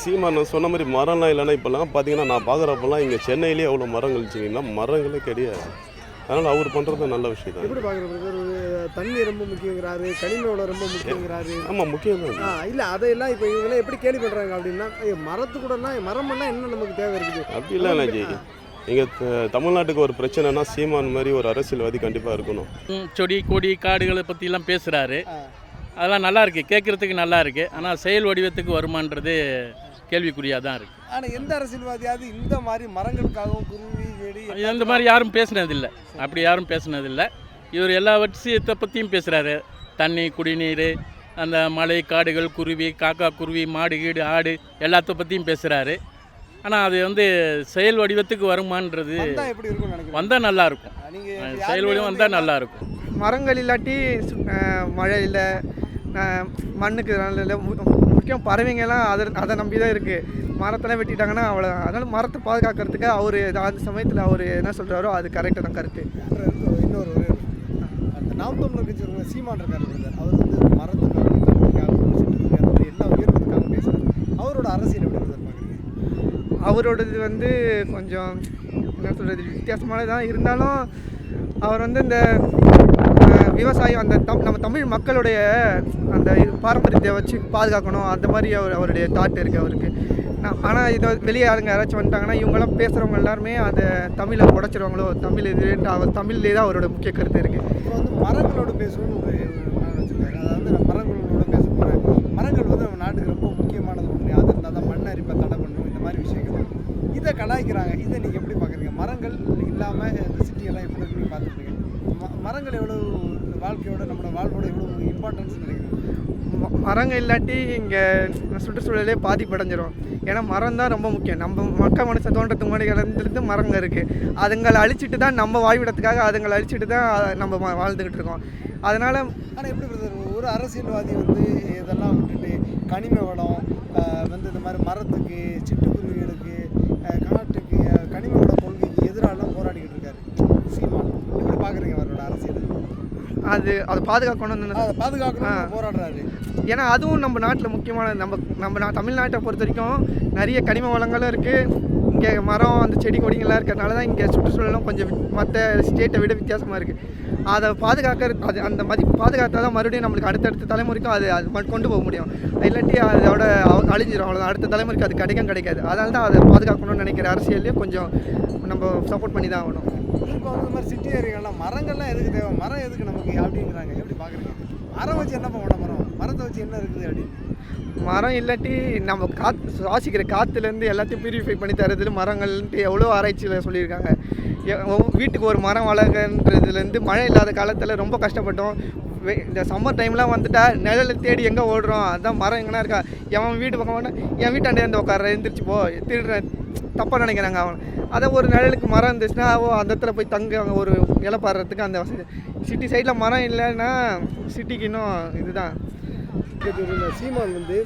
சீமான் சொன்ன மாதிரி மரம்லாம் இல்லைன்னா இப்போல்லாம் பார்த்தீங்கன்னா நான் பார்க்குறப்பெல்லாம் இங்கே சென்னையிலேயே எவ்வளோ மரங்கள் வச்சிங்கன்னா மரங்களே கிடையாது. அதனால் அவர் பண்ணுறது நல்ல விஷயம் தான். எப்படி பார்க்குற பிரதர்? தண்ணி ரொம்ப முக்கியங்கிறாரு கனிம வளம் ரொம்ப முக்கியங்கிறாரு. ஆமாம் முக்கியம் தான் ஆ இல்லை அதையெல்லாம் இப்போ இவங்களாம் எப்படி கேள்வி பண்ணுறாங்க அப்படின்னா மரத்து கூடனா மரம் பண்ணால் என்ன நமக்கு தேவை இருக்குது? அப்படி இல்லை அண்ணாஜி இங்கே தமிழ்நாட்டுக்கு ஒரு பிரச்சனைனா சீமான் மாதிரி ஒரு அரசியல்வாதி கண்டிப்பாக இருக்கணும். செடி கொடி காடுகளை பற்றிலாம் பேசுகிறாரு. அதெல்லாம் நல்லா இருக்கு. கேட்குறதுக்கு நல்லா இருக்கு. ஆனால் செயல் வடிவத்துக்கு வருமானது கேள்விக்குறியாக தான் இருக்கு. ஆனால் எந்த அரசியல்வாதியாவது இந்த மாதிரி மரங்களுக்காகவும் குருவி செடி இந்த மாதிரி யாரும் பேசுனதில்லை. அப்படி யாரும் பேசுனதில்லை. இவர் எல்லா விஷயத்தை பற்றியும் பேசுகிறாரு தண்ணி குடிநீர் அந்த மலை காடுகள் குருவி காக்கா குருவி மாடு கீடு ஆடு எல்லாத்த பற்றியும் பேசுகிறாரு ஆனால் அது வந்து செயல் வடிவத்துக்கு வருமானது வந்தால் நல்லா இருக்கும். நீங்கள் செயல் வடிவம் வந்தால் நல்லா இருக்கும். மரங்கள் இல்லாட்டி மழை இல்லை மண்ணுக்கு நல்ல இல்லை முக்கியம் பறவைங்கெல்லாம் அதை அதை நம்பி தான் இருக்குது மரத்தெல்லாம் வெட்டிட்டாங்கன்னா அவ்வளோ அதனால் மரத்தை பாதுகாக்கிறதுக்கு அவர் அந்த சமயத்தில் அவர் என்ன சொல்கிறாரோ அது கரெக்டாக தான் கருத்து. இன்னொரு அந்த நாம் தமிழர் கட்சி இருக்கிற சீமான் இருக்காரு. அவர் வந்து மரத்துக்காக எல்லா உயிரினத்துக்காக பேசுறாரு. அவரோட அரசியல் எப்படி பிரதர் பார்க்குறீங்க? அவரோடது வந்து கொஞ்சம் என்ன சொல்கிறது வித்தியாசமானது தான் இருந்தாலும் அவர் வந்து இந்த விவசாயம் அந்த தம் நம்ம தமிழ் மக்களுடைய அந்த பாரம்பரியத்தை வச்சு பாதுகாக்கணும். அந்த மாதிரி அவர் அவருடைய தாட் இருக்குது அவருக்கு. நான் ஆனால் இதை வெளியே ஆளுங்க யாராச்சும் வந்துட்டாங்கன்னா இவங்கெல்லாம் பேசுகிறவங்க எல்லாருமே அதை தமிழை உடச்சிருவாங்களோ? தமிழ் இது அவர் தமிழ்லேயே தான் அவரோட முக்கிய கருத்து இருக்குது இப்போ வந்து மரங்களோட பேசணும்னு ஒரு அதாவது நான் மரங்களோட பேச போகிறேன் மரங்கள் வந்து நம்ம நாட்டுக்கு ரொம்ப முக்கியமானது ஒன்று அது இருந்தால் தான் மண் அரிப்பை தடை பண்ணணும் இந்த மாதிரி விஷயங்கள். இதை கலாய்க்கிறாங்க. இதை நீங்கள் எப்படி பார்க்குறீங்க மரங்கள் இல்லாமல் இந்த சிட்டியெல்லாம் எப்படி இருக்குன்னு மரங்கள் எவ்வளோ வாழ்க்கையோட நம்மளோட வாழ்வோட எவ்வளோ இம்பார்ட்டன்ஸ் நினைக்கிறீங்க? ம- மரங்கள் இல்லாட்டி இங்கே சுற்றுச்சூழலே பாதிப்படைஞ்சிரும். ஏன்னா மரம் தான் ரொம்ப முக்கியம். நம்ம மக்க மனுஷன் தோன்றதுக்கு முன்னாடி இருந்து மரங்க இருக்குது அதுங்களை அழிச்சிட்டு தான் நம்ம வாழ்விடத்துக்காக அதுங்களை அழிச்சிட்டு தான் நம்ம வாழ்ந்துக்கிட்டு இருக்கோம். அதனால் ஆனால் எப்படி பிரதர் ஒரு அரசியல்வாதி வந்து இதெல்லாம் விட்டுட்டு கனிம வளம் வந்து இந்த மாதிரி மரத்துக்கு சிட்டுக்குருவிகளுக்கு காட்டுக்கு கனிம வள கொள்கைக்கு எதிராலாம் போராடிக்கிட்டு இருக்காரு. சீமான் எப்படி பார்க்குறீங்க அது அதை பாதுகாக்கணும்னு அதை பாதுகாக்கணும் போராடுறாரு. ஏன்னா அதுவும் நம்ம நாட்டில் முக்கியமான நம்ம நம்ம தமிழ்நாட்டை பொறுத்த வரைக்கும் நிறைய கனிம வளங்களும் இருக்குது இங்கே மரம் அந்த செடி கொடிங்கள்லாம் இருக்கிறதுனால தான் இங்கே சுற்றுச்சூழலும் கொஞ்சம் மற்ற ஸ்டேட்டை விட வித்தியாசமாக இருக்குது அதை பாதுகாக்கிற அது அந்த மதிப்பு பாதுகாத்தா தான் மறுபடியும் நம்மளுக்கு அடுத்தடுத்த தலைமுறைக்கும் அது அது கொண்டு போக முடியும். இல்லாட்டி அதோட அவ- அழிஞ்சிரும். அவ்வளோதான் அடுத்த தலைமுறைக்கு அது கிடைக்கும் கிடைக்காது. அதனால தான் அதை பாதுகாக்கணும்னு நினைக்கிற அரசியல்லையும் கொஞ்சம் நம்ம சப்போர்ட் பண்ணி தான் ஆகணும். இப்போ வந்து இந்த மாதிரி சிட்டி ஏரியாலாம் மரங்கள்லாம் எதுக்கு தேவை? மரம் எதுக்கு நமக்கு? அப்படிங்கிறாங்க. எப்படி பார்க்குறீங்க? மரம் வச்சு என்ன பண்ண மரம் மரத்தை வச்சு என்ன இருக்குது அப்படின்னு மரம் இல்லாட்டி நம்ம காற்று சுவாசிக்கிற காற்றுலேருந்து எல்லாத்தையும் பியூரிஃபை பண்ணி தரதுல மரங்கள்ன்ட்டு எவ்வளோ ஆராய்ச்சியில் சொல்லியிருக்காங்க. வீட்டுக்கு ஒரு மரம் வளர்க்கன்றதுலேருந்து மழை இல்லாத காலத்தில் ரொம்ப கஷ்டப்பட்டோம். வெ- இந்த சம்மர் டைம்லாம் வந்துட்டா நிழலை தேடி எங்கே ஓடுறோம்? அதான் மரம் எங்கன்னா இருக்கா? என் வீட்டு பக்கம் என் வீட்டாண்டே இருந்து உட்கார எந்திரிச்சு போ திருடுறேன் தப்பாக நினைக்கிறாங்க அவன் அதை ஒரு நிழலுக்கு மரம் இருந்துச்சுன்னா ஓ அந்த இடத்துல போய் தங்க அங்கே ஒரு இலை பாடுறதுக்கு அந்த வசதி. சிட்டி சைடில் மரம் இல்லைன்னா சிட்டிக்கு இன்னும் இதுதான். சீமான் வந்து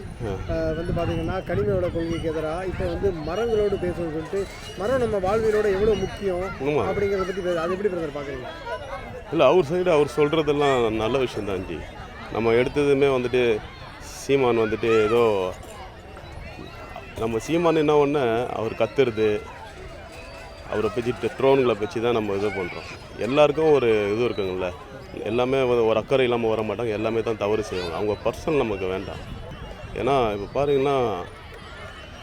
வந்து பார்த்தீங்கன்னா கனிமையோட கொள்கைக்கு எதிராக இப்போ வந்து மரங்களோடு பேசணும்னு சொல்லிட்டு மரம் நம்ம வாழ்வியலோட எவ்வளோ முக்கியம். அப்படிங்கிறத பற்றி அது எப்படி பிரதர் பார்க்குறீங்க இல்லை அவர் சைடு அவர் சொல்கிறதெல்லாம் நல்ல விஷயம் தான் ஜி. நம்ம எடுத்ததுமே வந்துட்டு சீமான் வந்துட்டு ஏதோ நம்ம சீமான் என்ன ஒன்று அவர் கத்துறது அவரை பற்றி ட்ரோன்களை பற்றி தான் நம்ம இது பண்ணுறோம் எல்லாருக்கும் ஒரு இது இருக்குங்கள்ல. எல்லாமே ஒரு அக்கறை இல்லாமல் வர மாட்டாங்க. எல்லாமே தான் தவறு செய்வாங்க. அவங்க பர்சனல் நமக்கு வேண்டாம். ஏன்னா இப்போ பாருங்கன்னா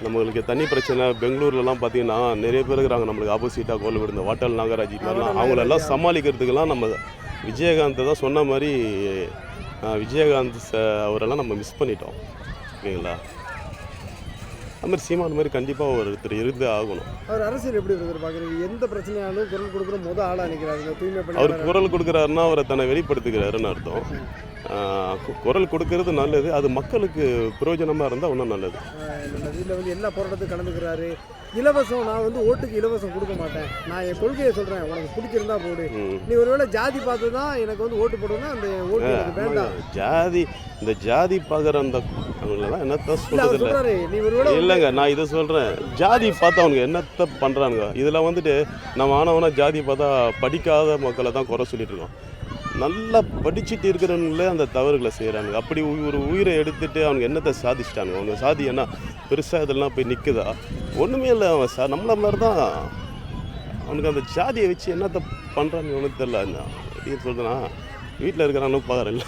நம்மளுக்கு தண்ணி பிரச்சனை பெங்களூர்லலாம் பார்த்தீங்கன்னா நிறைய பேர் இருக்கிறாங்க. நம்மளுக்கு ஆப்போசிட்டாக கோல் விடுந்த வாட்டல் நாகராஜ் மாதிரிலாம். அவங்களெல்லாம் சமாளிக்கிறதுக்கெல்லாம் நம்ம விஜயகாந்த் தான் சொன்ன மாதிரி விஜயகாந்த் ச- அவரெல்லாம் நம்ம மிஸ் பண்ணிட்டோம். ஓகேங்களா? அது மாதிரி சீமான் மாதிரி கண்டிப்பாக ஒருத்தர் இருந்து ஆகணும். அவர் அரசியல் எப்படி பிரதர் பார்க்குறீங்க எந்த பிரச்சனையாலும் குரல் கொடுக்குற முத ஆளாக நிற்கிறாரு இந்த தூய்மை அவர் குரல் கொடுக்குறாருன்னா அவரை தன்னை வெளிப்படுத்துகிறாருன்னு அர்த்தம். குரல் கொடுக்கறது நல்லது. அது மக்களுக்கு பிரயோஜனமாக இருந்தால் இன்னும் நல்லது. நம்ம இதில் வந்து எல்லா போராட்டத்துக்கும் கலந்துக்கிறாரு. இலவசம் நான் வந்து ஓட்டுக்கு இலவசம் கொடுக்க மாட்டேன். நான் என் கொள்கையை சொல்கிறேன் உனக்கு பிடிச்சிருந்தா போடு. நீ ஒருவேளை ஜாதி பார்த்து தான் எனக்கு வந்து ஓட்டு போடுன்னா அந்த ஓட்டு எனக்கு வேண்டாம். ஜாதி இந்த ஜாதி பார்க்குற அந்த அவங்களெல்லாம் என்னத்த இல்லை நீ ஒருவேளை இல்லைங்க நான் இதை சொல்கிறேன் ஜாதி பார்த்து அவனுங்க என்னத்த பண்ணுறானுங்க இதில் வந்துட்டு நம்ம ஆனவனா ஜாதி பார்த்தா படிக்காத மக்களை தான் குறை சொல்லிட்டு இருக்கோம். நல்லா படிச்சுட்டு இருக்கிறவங்களே அந்த தவறுகளை செய்கிறானுங்க அப்படி ஒரு உயிரை எடுத்துட்டு அவனுக்கு என்னத்தை சாதிச்சிட்டானுங்க? அவங்க சாதி என்ன? பெருசாக இதெல்லாம் போய் நிற்குதா ஒன்றுமே இல்லை அவன் சா நம்மள மாதிரி தான் அவனுக்கு அந்த ஜாதியை வச்சு என்னத்தை பண்ணுறான்னு ஒன்றும் தெரில அப்படின்னு சொல்கிறேன்னா வீட்டில் இருக்கிறானும் பார்க்குறேன்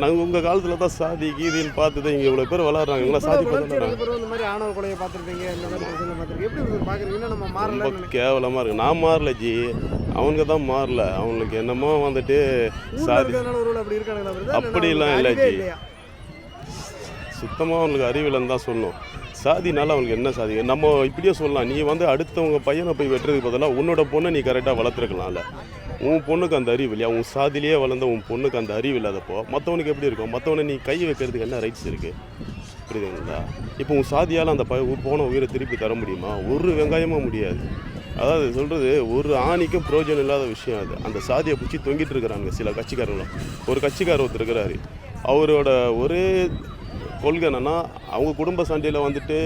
நாங்கள் உங்கள் காலத்தில் தான் சாதி கீதின்னு பார்த்து தான் இங்கே இவ்வளோ பேர் வளர்றாங்க. இவங்களாம் சாதி பார்த்துருக்கீங்க ரொம்ப கேவலமாக இருக்கு. நான் மாறல ஜி. அவனுக்கு தான் மாறல. அவனுக்கு என்னமோ வந்துட்டு சாதி அப்படிலாம் இல்ல ஜி. சுத்தமாக அவனுக்கு அறிவில்லைன்னு தான் சொல்லணும். சாதினால அவனுக்கு என்ன சாதி? நம்ம இப்படியே சொல்லலாம். நீ வந்து அடுத்தவங்க பையனை போய் வெட்டுறதுக்கு பதிலாக உன்னோட பொண்ணை நீ கரெக்டாக வளர்த்துருக்கலாம்ல. உன் பொண்ணுக்கு அந்த அறிவு இல்லையா? உன் சாதியிலேயே வளர்ந்த உன் பொண்ணுக்கு அந்த அறிவு இல்லாதப்போ மற்றவனுக்கு எப்படி இருக்கும்? மற்றவனை நீ கை வைக்கிறதுக்கு என்ன ரைட்ஸ் இருக்குது புரியுதுங்களா? இப்போ உன் சாதியால் அந்த ப போன உயிரை திருப்பி தர முடியுமா? ஒரு வெங்காயமும் முடியாது. அதாவது சொல்கிறது ஒரு ஆணிக்கும் பிரயோஜனம் இல்லாத விஷயம் அது. அந்த சாதியை பிடிச்சி தொங்கிட்டு இருக்கிறாங்க சில கட்சிக்காரங்களும். ஒரு கட்சிக்காரர் ஒருத்தர் இருக்கிறாரு. அவரோட ஒரே கொள்கை என்னென்னா அவங்க குடும்ப சண்டையில் வந்துட்டு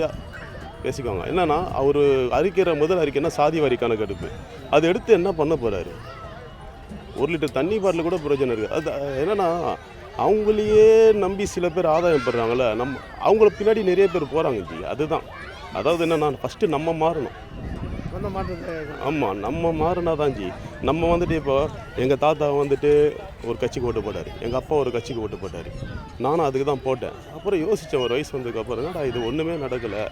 பேசிக்குவாங்க. என்னென்னா அவர் அறிக்கிற முதல் அறிக்கைன்னா சாதி வாரி கணக்கெடுப்பு அதை எடுத்து என்ன பண்ண போகிறாரு ஒரு லிட்டர் தண்ணி பாட்டில் கூட பிரயோஜனம் இருக்குது அது என்னென்னா அவங்களையே நம்பி சில பேர் ஆதாயம் பெறுறாங்கள்ல நம்ம அவங்கள பின்னாடி நிறைய பேர் போகிறாங்க ஜி அதுதான். அதாவது என்னென்னா ஃபஸ்ட்டு நம்ம மாறணும். ஆமாம் நம்ம மாறினா தான் ஜி நம்ம வந்துட்டு இப்போ எங்கள் தாத்தா வந்துட்டு ஒரு கட்சிக்கு ஓட்டு போட்டார். எங்கள் அப்பா ஒரு கட்சிக்கு ஓட்டு போட்டார். நானும் அதுக்கு தான் போட்டேன். அப்புறம் யோசித்தேன் ஒரு வயசு வந்ததுக்கப்புறம் என்னடா இது ஒன்றுமே நடக்கலை.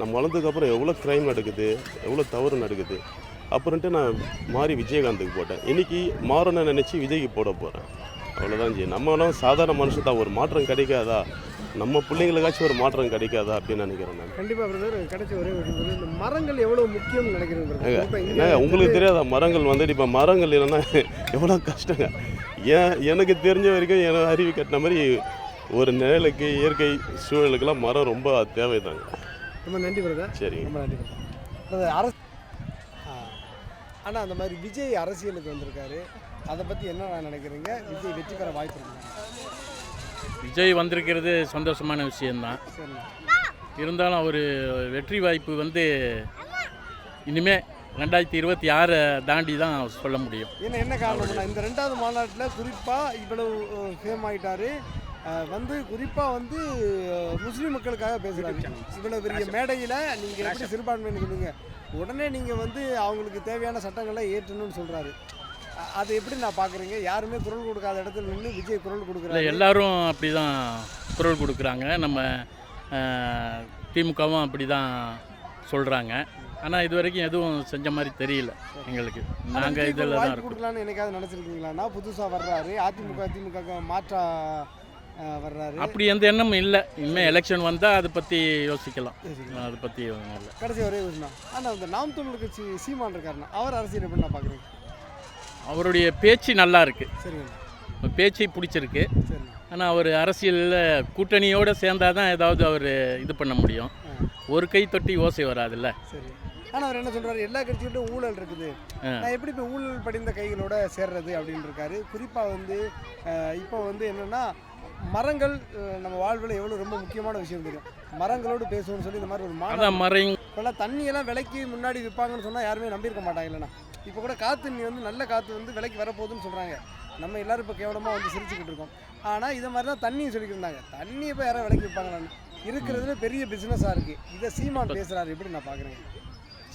நம்ம வளர்ந்ததுக்கப்புறம் எவ்வளோ க்ரைம் நடக்குது எவ்வளோ தவறு நடக்குது. அப்புறம்ட்டு நான் மாறி விஜயகாந்துக்கு போட்டேன். இன்றைக்கி மாறணும்னு நினச்சி விஜய்க்கு போட போகிறேன் அவ்வளோதான் ஜி நம்மளும் சாதாரண மனுஷன் தான். ஒரு மாற்றம் கிடைக்காதா? நம்ம பிள்ளைங்களுக்காச்சும் ஒரு மாற்றம் கிடைக்காதா அப்படின்னு நினைக்கிறேன் நான். கண்டிப்பா பிரதர் கிடைச்ச ஒரே. இந்த மரங்கள் இப்ப இங்க என்னங்க உங்களுக்கு தெரியாதா? மரங்கள் வந்துட்டு இப்போ மரங்கள் இல்லைன்னா எவ்வளோ கஷ்டங்க. ஏன் எனக்கு தெரிஞ்ச வரைக்கும் என் அறிவு கட்டின மாதிரி ஒரு நிழலுக்கு இயற்கை சூழலுக்கெல்லாம் மரம் ரொம்ப தேவைதாங்க. ரொம்ப நன்றி பிரதர். சரிங்க ரொம்ப நன்றி பிரதர். அரசு ஆனால் அந்த மாதிரி விஜய் அரசியலுக்கு வந்திருக்காரு. அதை பற்றி என்ன நினைக்கிறீங்க? விஜய் வெற்றி பெற வாய்ப்பு இருக்கு விஜய் வந்திருக்கிறது சந்தோஷமான விஷயந்தான் இருந்தாலும் அவர் வெற்றி வாய்ப்பு வந்து இனிமே ரெண்டாயிரத்தி இருபத்தி ஆறை தாண்டி தான் சொல்ல முடியும். என்ன என்ன காரணம்னா இந்த ரெண்டாவது மாநாட்டில் குறிப்பாக இவ்வளவு ஃபேம் ஆயிட்டாரு. அஹ், வந்து குறிப்பாக வந்து முஸ்லீம் மக்களுக்காக பேசுகிறாரு இவ்வளோ பெரிய மேடையில் நீங்கள் எப்படி சிறுபான்மைன்னு சொல்லுங்க உடனே நீங்கள் வந்து அவங்களுக்கு தேவையான சட்டங்களை ஏற்றணும்னு சொல்கிறாரு அதை எப்படி நான் பார்க்குறீங்க? யாருமே குரல் கொடுக்காத இடத்துல நின்று விஜய் குரல் கொடுக்குறாரு. எல்லாரும் அப்படி தான் குரல் கொடுக்குறாங்க. நம்ம திமுகவும் அப்படி தான் சொல்கிறாங்க ஆனால் இது வரைக்கும் எதுவும் செஞ்ச மாதிரி தெரியல எங்களுக்கு. நாங்கள் இதில் தான் கொடுக்கலான்னு என்னைக்காவது நினச்சிருக்கீங்களாண்ணா? புதுசாக வர்றாரு. அதிமுக திமுக மாற்றா வர்றாரு. அப்படி எந்த எண்ணமும் இல்லை. இனிமேல் எலெக்ஷன் வந்தால் அதை பற்றி யோசிக்கலாம். அதை பற்றி இல்லை. கடைசி ஒரே விஷயம் ஆனால் அந்த நாம் தமிழ் கட்சி சீமான் இருக்காருண்ணா. அவர் அரசியல் எப்படி நான் பார்க்குறேன் அவருடைய பேச்சு நல்லா இருக்கு. சரிங்கண்ணா பேச்சு பிடிச்சிருக்கு. ஆனால் அவர் அரசியலில் கூட்டணியோடு சேர்ந்தாதான் தான் ஏதாவது அவர் இது பண்ண முடியும். ஒரு கை தொட்டி ஓசை வராதுல்ல. சரி. ஆனால் அவர் என்ன சொல்றாரு? எல்லா கட்சிகிட்டும் ஊழல் இருக்குது. நான் எப்படி இப்போ ஊழல் படிந்த கைகளோட சேர்றது அப்படின்னு இருக்காரு. குறிப்பாக வந்து இப்போ வந்து என்னன்னா மரங்கள் நம்ம வாழ்வில் எவ்வளோ ரொம்ப முக்கியமான விஷயம் தெரியும். மரங்களோடு பேசுவோம்னு சொல்லி இந்த மாதிரி ஒரு மறைங் இப்போல்லாம் தண்ணியெல்லாம் விலைக்கு முன்னாடி விற்பாங்கன்னு சொன்னால் யாருமே நம்பியிருக்க மாட்டாங்க இல்லைண்ணா. இப்போ கூட காற்று தண்ணி வந்து நல்ல காற்று வந்து விலைக்கு வரப்போகுதுன்னு சொல்கிறாங்க நம்ம எல்லாரும் இப்போ கேவலமாக வந்து சிரிச்சுக்கிட்டு இருக்கோம். ஆனால் இதை மாதிரி தான் தண்ணியும் சொல்லிக்கிட்டு இருந்தாங்க தண்ணியை இப்போ யாரும் விலைக்கு விற்பாங்களான்னு இருக்கிறதுல பெரிய பிஸ்னஸாக இருக்குது இதை சீமான் பேசுகிறாரு எப்படி நான் பார்க்குறேன்?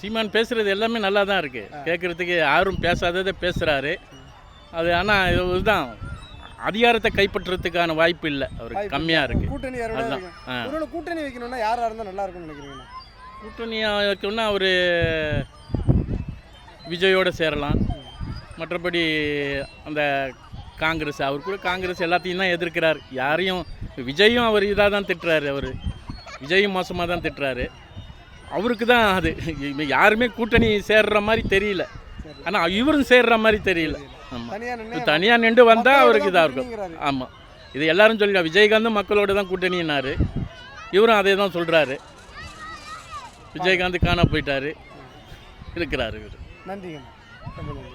சீமான் பேசுகிறது எல்லாமே நல்லா தான் இருக்குது கேட்குறதுக்கு யாரும் பேசாததை பேசுகிறாரு அது ஆனால் இதுதான். அதிகாரத்தை கைப்பற்றுறதுக்கான வாய்ப்பு இல்லை. அவருக்கு கம்மியாக இருக்குது கூட்டணி அதுதான். இருக்கு. கூட்டணி வைக்கணும்னா யாராக இருந்தால் நல்லா இருக்கும்னு நினைக்கிறீங்கண்ணா கூட்டணியாக இருக்குன்னா அவர் விஜயோடு சேரலாம். மற்றபடி அந்த காங்கிரஸ் அவர் கூட காங்கிரஸ் எல்லாத்தையும் தான் எதிர்க்கிறார். யாரையும் விஜயும் அவர் இதாக தான் திட்டுறாரு அவர். விஜயும் மோசமாக தான் திட்டுறாரு. அவருக்கு தான் அது. யாருமே கூட்டணி சேர்ற மாதிரி தெரியல. ஆனால் இவரும் சேர்ற மாதிரி தெரியல. ஆமாம் தனியாக நின்று வந்தால் அவருக்கு இதாக இருக்கும். ஆமாம் இது எல்லாரும் சொல்லி விஜயகாந்தும் மக்களோட தான் கூட்டணினாரு இவரும் அதே தான் சொல்கிறாரு விஜயகாந்த் காண போயிட்டாரு. இருக்கிறாரு இவர். நன்றிங்க. ரொம்ப நன்றி.